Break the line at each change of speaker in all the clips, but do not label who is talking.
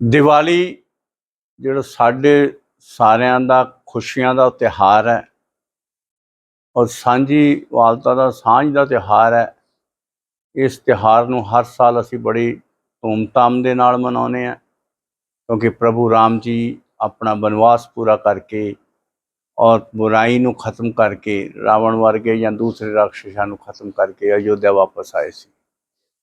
ਦੀਵਾਲੀ ਜਿਹੜਾ ਸਾਡੇ ਸਾਰਿਆਂ ਦਾ ਖੁਸ਼ੀਆਂ ਦਾ ਤਿਉਹਾਰ ਹੈ ਔਰ ਸਾਂਝੀ ਵਾਲਤਾ ਦਾ, ਸਾਂਝ ਦਾ ਤਿਉਹਾਰ ਹੈ, ਇਸ ਤਿਉਹਾਰ ਨੂੰ ਹਰ ਸਾਲ ਅਸੀਂ ਬੜੀ ਧੂਮਧਾਮ ਦੇ ਨਾਲ ਮਨਾਉਂਦੇ ਹਾਂ ਕਿਉਂਕਿ ਪ੍ਰਭੂ ਰਾਮ ਜੀ ਆਪਣਾ ਬਨਵਾਸ ਪੂਰਾ ਕਰਕੇ ਔਰ ਬੁਰਾਈ ਨੂੰ ਖਤਮ ਕਰਕੇ, ਰਾਵਣ ਵਰਗੇ ਜਾਂ ਦੂਸਰੇ ਰਾਖਸ਼ਾਂ ਨੂੰ ਖਤਮ ਕਰਕੇ ਅਯੋਧਿਆ ਵਾਪਸ ਆਏ ਸੀ।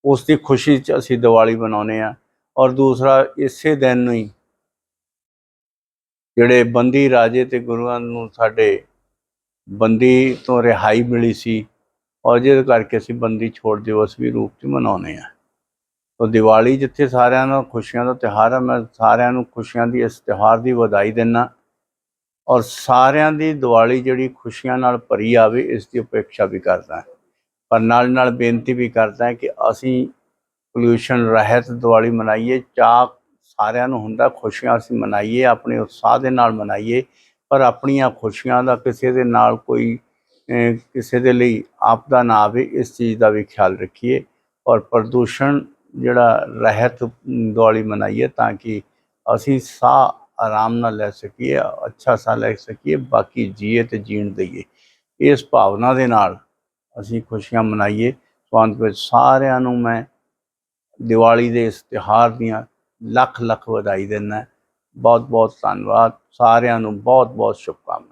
ਉਸ ਦੀ ਖੁਸ਼ੀ 'ਚ ਅਸੀਂ ਦੀਵਾਲੀ ਮਨਾਉਂਦੇ ਹਾਂ। ਔਰ ਦੂਸਰਾ ਇਸੇ ਦਿਨ ਨੂੰ ਹੀ ਜਿਹੜੇ ਬੰਦੀ ਰਾਜੇ ਤੇ ਗੁਰੂਆਂ ਨੂੰ ਸਾਡੇ ਬੰਦੀ ਤੋਂ ਰਿਹਾਈ ਮਿਲੀ ਸੀ, ਔਰ ਜਿਹਦੇ ਕਰਕੇ ਅਸੀਂ ਬੰਦੀ ਛੋੜ ਦਿਵਸ ਵੀ ਰੂਪ 'ਚ ਮਨਾਉਂਦੇ ਹਾਂ। ਤਾਂ ਦੀਵਾਲੀ ਜਿੱਥੇ ਸਾਰਿਆਂ ਨੂੰ ਖੁਸ਼ੀਆਂ ਦਾ ਤਿਉਹਾਰ ਹੈ ਮੈਂ ਸਾਰਿਆਂ ਨੂੰ ਖੁਸ਼ੀਆਂ ਦੀ ਇਸ ਤਿਉਹਾਰ ਦੀ ਵਧਾਈ ਦਿੰਦਾ ਔਰ ਸਾਰਿਆਂ ਦੀ ਦੀਵਾਲੀ ਜਿਹੜੀ ਖੁਸ਼ੀਆਂ ਨਾਲ ਭਰੀ ਆਵੇ, ਇਸ ਦੀ ਉਪੇਖਿਆ ਵੀ ਕਰਦਾ ਪਰ ਨਾਲ ਨਾਲ ਬੇਨਤੀ ਵੀ ਕਰਦਾ ਕਿ ਅਸੀਂ ਪੋਲਿਊਸ਼ਨ ਰਹਿਤ, ਦੀਵਾਲੀ ਮਨਾਈਏ ਚਾਹ ਸਾਰਿਆਂ ਨੂੰ ਹੁੰਦਾ, ਖੁਸ਼ੀਆਂ ਅਸੀਂ ਮਨਾਈਏ, ਆਪਣੇ ਉਤਸ਼ਾਹ ਦੇ ਨਾਲ ਮਨਾਈਏ, ਪਰ ਆਪਣੀਆਂ ਖੁਸ਼ੀਆਂ ਦਾ ਕਿਸੇ ਦੇ ਨਾਲ ਕੋਈ ਕਿਸੇ ਦੇ ਲਈ ਆਪਦਾ ਨਾ ਆਵੇ, ਇਸ ਚੀਜ਼ ਦਾ ਵੀ ਖਿਆਲ ਰੱਖੀਏ। ਔਰ ਪ੍ਰਦੂਸ਼ਣ ਜਿਹੜਾ ਰਹਿਤ, ਦੀਵਾਲੀ ਮਨਾਈਏ ਤਾਂ ਕਿ ਅਸੀਂ ਸਾਹ ਆਰਾਮ ਨਾਲ ਲੈ ਸਕੀਏ, ਅੱਛਾ ਸਾਹ ਲੈ ਸਕੀਏ, ਬਾਕੀ ਜੀਏ ਤੇ ਜੀਣ ਦਈਏ। ਇਸ ਭਾਵਨਾ ਦੇ ਨਾਲ ਅਸੀਂ ਖੁਸ਼ੀਆਂ ਮਨਾਈਏ। ਸੋ ਅੰਤ ਵਿੱਚ ਸਾਰਿਆਂ ਨੂੰ ਮੈਂ ਦੀਵਾਲੀ ਦੇ ਇਸ ਤਿਉਹਾਰ ਦੀਆਂ ਲੱਖ ਲੱਖ ਵਧਾਈ ਦਿੰਦਾ ਬਹੁਤ ਬਹੁਤ ਧੰਨਵਾਦ। ਸਾਰਿਆਂ ਨੂੰ ਬਹੁਤ ਬਹੁਤ ਸ਼ੁਭਕਾਮਨਾਵਾਂ।